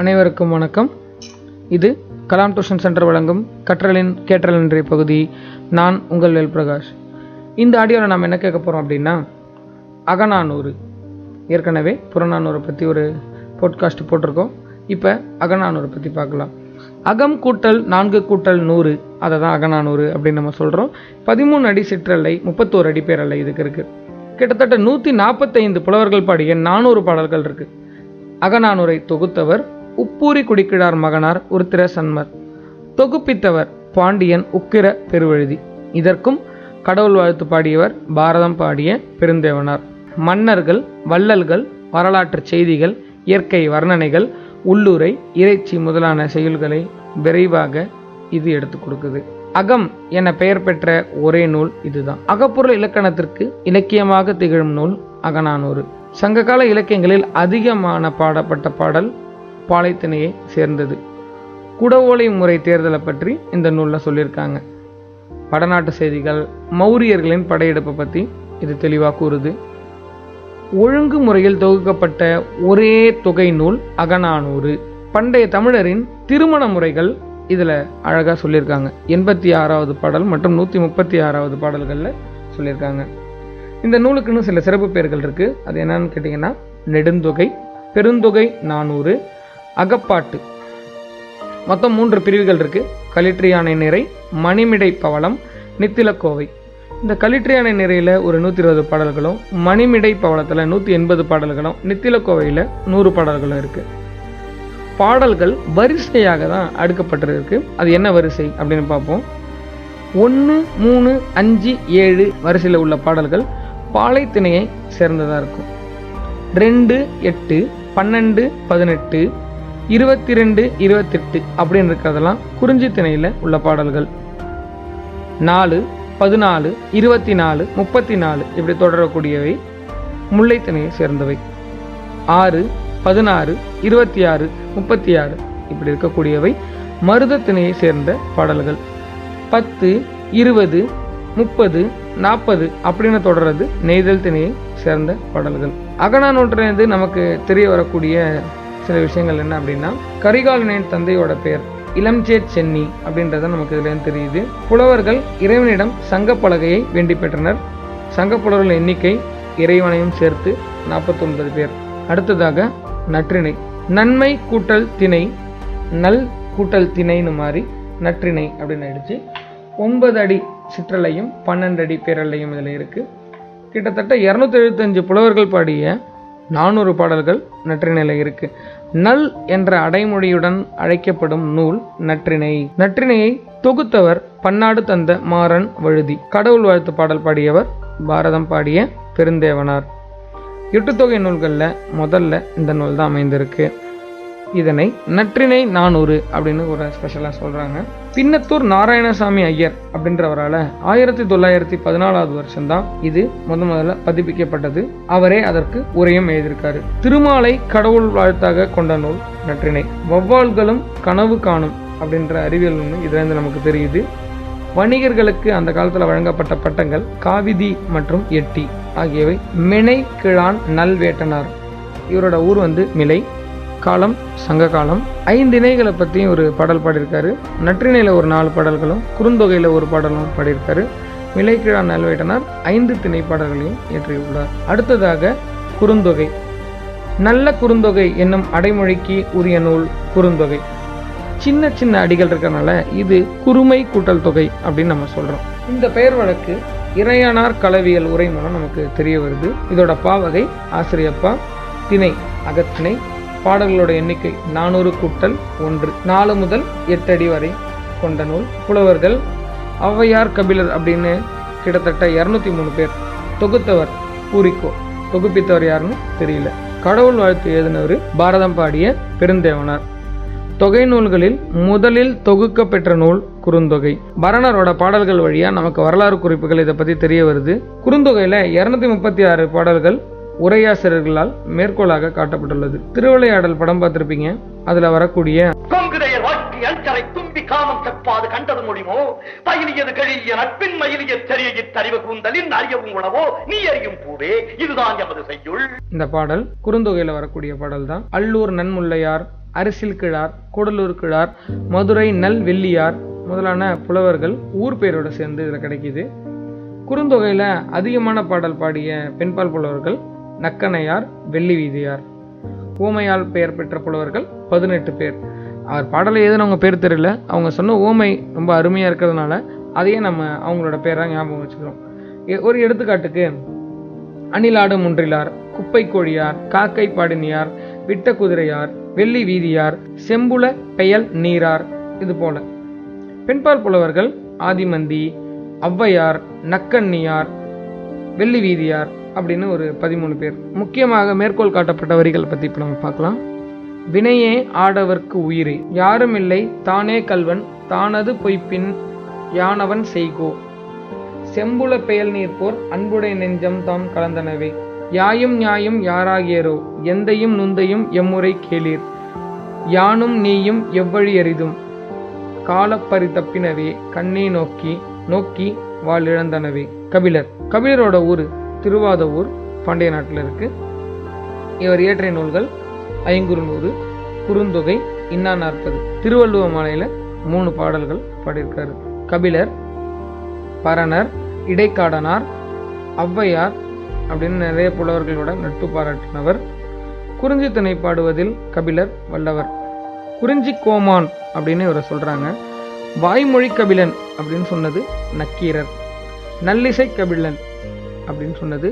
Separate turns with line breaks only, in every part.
அனைவருக்கும் வணக்கம். இது கலாம் டியூஷன் சென்டர் வழங்கும் கற்றலின் கேட்டல் என்ற பகுதி. நான் உங்கள் வேல் பிரகாஷ் இந்த ஆடியோவில் நாம் என்ன கேட்க போகிறோம் அப்படின்னா அகநானூறு. ஏற்கனவே புறநானூரை பற்றி ஒரு போட்காஸ்ட் போட்டிருக்கோம். இப்போ அகநானூரை பற்றி பார்க்கலாம். அகம் கூட்டல் நான்கு கூட்டல் நூறு. அதை தான் அகநானூறு அப்படின்னு நம்ம சொல்கிறோம் பதிமூணு அடி சிற்றலை முப்பத்தோரு அடி பேரலை இதுக்கு இருக்குது கிட்டத்தட்ட நூற்றி நாற்பத்தைந்து புலவர்கள் பாடிய நானூறு பாடல்கள் இருக்குது அகநானூரை தொகுத்தவர் உப்பூரி குடிக்கிழார் மகனார் உருத்திர சன்மர். தொகுப்பித்தவர் பாண்டியன் உக்கிர பெருவழுதி. இதற்கும் கடவுள் வாழ்த்து பாடியவர் பாரதம் பாடிய பெருந்தேவனார். மன்னர்கள் வள்ளல்கள் வரலாற்று செய்திகள் இயற்கை வர்ணனைகள் உள்ளுரை இறைச்சி முதலான செயல்களை விரைவாக இது எடுத்து கொடுக்குது. அகம் என பெயர் பெற்ற ஒரே நூல் இதுதான். அகப்பொருள் இலக்கணத்திற்கு இலக்கியமாக திகழும் நூல் அகநானூறு. சங்ககால இலக்கியங்களில் அதிகமான பாடப்பட்ட பாடல் பாலைத்திணையை சேர்ந்தது. குடவோலை முறை தேர்தலை பற்றி இந்த நூலில் சொல்லியிருக்காங்க. வடநாட்டு செய்திகள் மௌரியர்களின் படையெடுப்பை பற்றி இது தெளிவாக கூறுது. ஒழுங்கு முறையில் தொகுக்கப்பட்ட ஒரே தொகை நூல் அகநானூறு. பண்டைய தமிழரின் திருமண முறைகள் இதில் அழகாக சொல்லியிருக்காங்க. எண்பத்தி ஆறாவது பாடல் மற்றும் நூற்றி முப்பத்தி ஆறாவது பாடல்களில் சொல்லியிருக்காங்க. இந்த நூலுக்குன்னு சில சிறப்பு பெயர்கள் இருக்குது அது என்னன்னு கேட்டிங்கன்னா நெடுந்தொகை பெருந்தொகை நானூறு அகப்பாட்டு. மொத்தம் மூன்று பிரிவுகள் இருக்குது களிற்றியானை நிறை மணிமிடை பவளம் நித்திலக்கோவை இந்த களிற்றியானை நிறையில் ஒரு நூற்றி இருபது பாடல்களும் மணிமிடை பவளத்தில் நூற்றி எண்பது பாடல்களும் நித்திலக்கோவையில் நூறு பாடல்களும் இருக்குது பாடல்கள் வரிசையாக தான் அடுக்கப்பட்டிருக்கு அது என்ன வரிசை அப்படின்னு பார்ப்போம். ஒன்று மூணு அஞ்சு ஏழு வரிசையில் உள்ள பாடல்கள் பாலைத்திணையை சேர்ந்ததாக இருக்கும். ரெண்டு எட்டு பன்னெண்டு பதினெட்டு இருபத்தி ரெண்டு இருபத்தெட்டு அப்படின்னு இருக்கிறதெல்லாம் குறிஞ்சி திணையில் உள்ள பாடல்கள். நாலு பதினாலு இருபத்தி நாலு முப்பத்தி நாலு இப்படி தொடரக்கூடியவை முல்லை திணையை சேர்ந்தவை. ஆறு பதினாறு இருபத்தி ஆறு முப்பத்தி ஆறு இப்படி இருக்கக்கூடியவை மருத திணையை சேர்ந்த பாடல்கள். பத்து இருபது முப்பது நாற்பது அப்படின்னு தொடர்றது நெய்தல் திணையை சேர்ந்த பாடல்கள். அகனா அகநானூற்றிலிருந்து நமக்கு தெரிய வரக்கூடிய சில விஷயங்கள் என்ன அப்படின்னா கரிகாலனின் தந்தையோட பெயர் இளம்சேட் சென்னி அப்படின்றத நமக்கு இதுலேருந்து தெரியுது. புலவர்கள் இறைவனிடம் சங்கப்பலகையை வேண்டி பெற்றனர். சங்கப்புலவர்கள் எண்ணிக்கை இறைவனையும் சேர்த்து நாற்பத்தொன்பது பேர். அடுத்ததாக நற்றிணை. நன்மை கூட்டல் திணை நல் கூட்டல் திணைன்னு மாறி நற்றிணை அப்படின்னு ஆயிடுச்சு. ஒன்பது அடி சிற்றலையும் பன்னெண்டு அடி பேரலையும் இதில் இருக்குது கிட்டத்தட்ட இரநூத்தி எழுபத்தஞ்சு புலவர்கள் பாடிய நானூறு பாடல்கள் நற்றிணையில் இருக்கு. நல் என்ற அடைமொழியுடன் அழைக்கப்படும் நூல் நற்றிணை. நற்றிணையை தொகுத்தவர் பன்னாடு தந்த மாறன் வழுதி. கடவுள் வாழ்த்து பாடல் பாடியவர் பாரதம் பாடிய பெருந்தேவனார். எட்டுத்தொகை நூல்களில் முதல்ல இந்த நூல் தான் அமைந்திருக்கு. இதனை நற்றிணை நானூறு அப்படின்னு ஒரு ஸ்பெஷலாக சொல்கிறாங்க பின்னத்தூர் நாராயணசாமி ஐயர் அப்படின்றவரால் ஆயிரத்தி தொள்ளாயிரத்தி பதினாலாவது வருஷம்தான் இது முத முதல்ல பதிப்பிக்கப்பட்டது. அவரே அதற்கு உரையும் எழுதியிருக்காரு. திருமாலை கடவுள் வாழ்த்தாக கொண்ட நூல் நற்றிணை. வௌவால்களும் கனவு காணும் அப்படின்ற அறிவியல் ஒன்று இதுலேருந்து நமக்கு தெரியுது. வணிகர்களுக்கு அந்த காலத்தில் வழங்கப்பட்ட பட்டங்கள் காவிதி மற்றும் எட்டி ஆகியவை. மினை கிழான் நல்வேட்டனார். இவரோட ஊர் வந்து மிலை. காலம் சங்க காலம். ஐந்து இணைகளை பற்றியும் ஒரு பாடல் பாடியிருக்காரு. நற்றிணையில் ஒரு நாலு பாடல்களும் குறுந்தொகையில் ஒரு பாடலும் பாடியிருக்காரு. மிலைக்கிழா நல்வேட்டனார் ஐந்து திணை பாடல்களையும் இயற்றியுள்ளார். அடுத்ததாக குறுந்தொகை. நல்ல குறுந்தொகை என்னும் அடைமொழிக்கு உரிய நூல் குறுந்தொகை. சின்ன சின்ன அடிகள் இருக்கறனால இது குறுமை கூட்டல் தொகை அப்படின்னு நம்ம சொல்றோம். இந்த பெயர் வழக்கு இறையானார் கலவியல் உரை மூலம் நமக்கு தெரிய வருது. இதோட பாவகை ஆசிரியப்பா திணை அகத்திணை பாடல்களோட எண்ணிக்கை நானூறு கூட்டல் ஒன்று. நாலு முதல் எட்டு அடி வரை கொண்ட நூல். புலவர்கள் ஔவையார் கபிலர் அப்படின்னு கிட்டத்தட்ட இரநூத்தி மூணு பேர். தொகுத்தவர் பூரிக்கோ தொகுப்பித்தவர் யாருன்னு தெரியல. கடவுள் வாழ்த்து எழுதினவர் பாரதம் பாடிய பெருந்தேவனார். தொகை நூல்களில் முதலில் தொகுக்க பெற்ற நூல் குறுந்தொகை. பரணரோட பாடல்கள் வழியா நமக்கு வரலாறு குறிப்புகள் இதை பத்தி தெரிய வருது. குறுந்தொகையில இருநூத்தி முப்பத்தி ஆறு பாடல்கள் உரையாசிரியர்களால் மேற்கோளாக காட்டப்பட்டுள்ளது. திருவிளையாடல் படம் பார்த்திருப்பீங்க. அதுல வரக்கூடிய
செப்பாது கண்டது முடிமோ பயிலியது கழிய நட்பின் மயிலிய தெரிய தறிவு கூந்தலின் அறியவும் உணவோ? நீ அறியும் பூவே இதுதான் எமது செய்யுள்.
இந்த பாடல் குறுந்தொகையில வரக்கூடிய பாடல் தான் அல்லூர் நன்முல்லையார் அரிசில் கிழார் கூடலூர் கிழார் மதுரை நல் வெள்ளியார் முதலான புலவர்கள் ஊர் பேரோட சேர்ந்து இதில் கிடைக்குது. குறுந்தொகையில் அதிகமான பாடல் பாடிய பெண்பால் புலவர்கள் நக்கனையார் வெள்ளி வீதியார் ஊமையால் பெயர் பெற்ற புலவர்கள் பதினெட்டு பேர். அவர் பாடலை அவங்க பேர் தெரியல. அவங்க சொன்ன ஓமை ரொம்ப அருமையாக இருக்கிறதுனால அதையே நம்ம அவங்களோட பேராக ஞாபகம் வச்சுக்கிறோம். எ- ஒரு எடுத்துக்காட்டுக்கு அணிலாடு முன்றிலார் குப்பை கோழியார் காக்கை பாடினியார் விட்ட குதிரையார் வெள்ளி வீதியார் செம்புல பெயல் நீரார் இது போல. பெண்பால் புலவர்கள் ஆதிமந்தி ஔவையார் நக்கண்ணியார் வெள்ளி வீதியார் அப்படின்னு ஒரு பதிமூணு பேர். முக்கியமாக மேற்கோள் காட்டப்பட்ட வரிகள் பற்றி இப்போ நம்ம பார்க்கலாம். வினையே ஆடவர்க்கு உயிரே. யாரும் இல்லை தானே கல்வன் தானது பொய்ப்பின் யானவன் செய்கோ. செம்புல பெயல் நீர்ப்போர் அன்புடை நெஞ்சம் தாம் கலந்தனவே. யாயும் நியாயும் யாராகியரோ எந்தையும் நுந்தையும் எம்முறை கேளீர். யானும் நீயும் எவ்வழி எரிதும் காலப்பறி தப்பினவே கண்ணே நோக்கி நோக்கி வாழிழந்தனவே கபிலர். கபிலரோட ஊர் திருவாதவூர் பாண்டிய நாட்டில் இருக்கு. இவர் இயற்றிய நூல்கள் ஐங்குறுநூறு குறுந்தொகை இன்னா நாற்பது திருவள்ளுவ மாலையில மூணு பாடல்கள் பாடியிருக்காரு. கபிலர் பரணர் இடைக்காடனார் ஔவையார் அப்படின்னு நிறைய புலவர்களோட நட்பு பாராட்டினவர். குறிஞ்சி திணை பாடுவதில் கபிலர் வல்லவர். குறிஞ்சி கோமான் அப்படின்னு இவரை சொல்றாங்க. வாய்மொழி கபிலன் அப்படின்னு சொன்னது நக்கீரர். நல்லிசை கபிலன் அப்படின்னு சொன்னது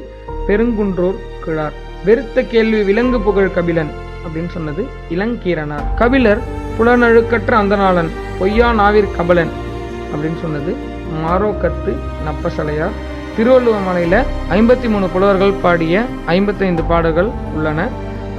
பெருங்குன்றோர் கிழார். வெறுத்த கேள்வி விலங்கு புகழ் கபிலன் அப்படின்னு சொன்னது இளங்கீரனார். கபிலர் புலனழுக்கற்ற அந்தநாளன் பொய்யா நாவிற் கபலன் அப்படின்னு சொன்னது மாரோக்கத்து நப்பசலையார். திருவள்ளுவமலையில் ஐம்பத்தி மூணு புலவர்கள் பாடிய ஐம்பத்தைந்து பாடல்கள் உள்ளன.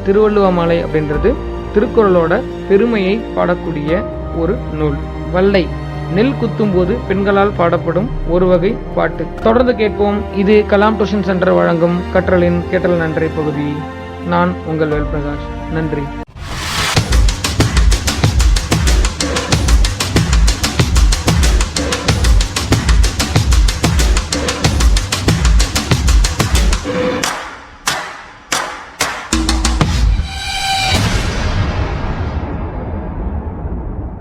திருவள்ளுவ அப்படின்றது திருக்குறளோட பெருமையை பாடக்கூடிய ஒரு நூல். வல்லை நெல் குத்தும் போது பெண்களால் பாடப்படும் ஒரு வகை பாட்டு. தொடர்ந்து கேட்போம். இது கலாம் டியூஷன் சென்டர் வழங்கும் கற்றலின் கேட்டல் நன்றி பகுதி. நான் உங்கள் வேல்பிரகாஷ். நன்றி.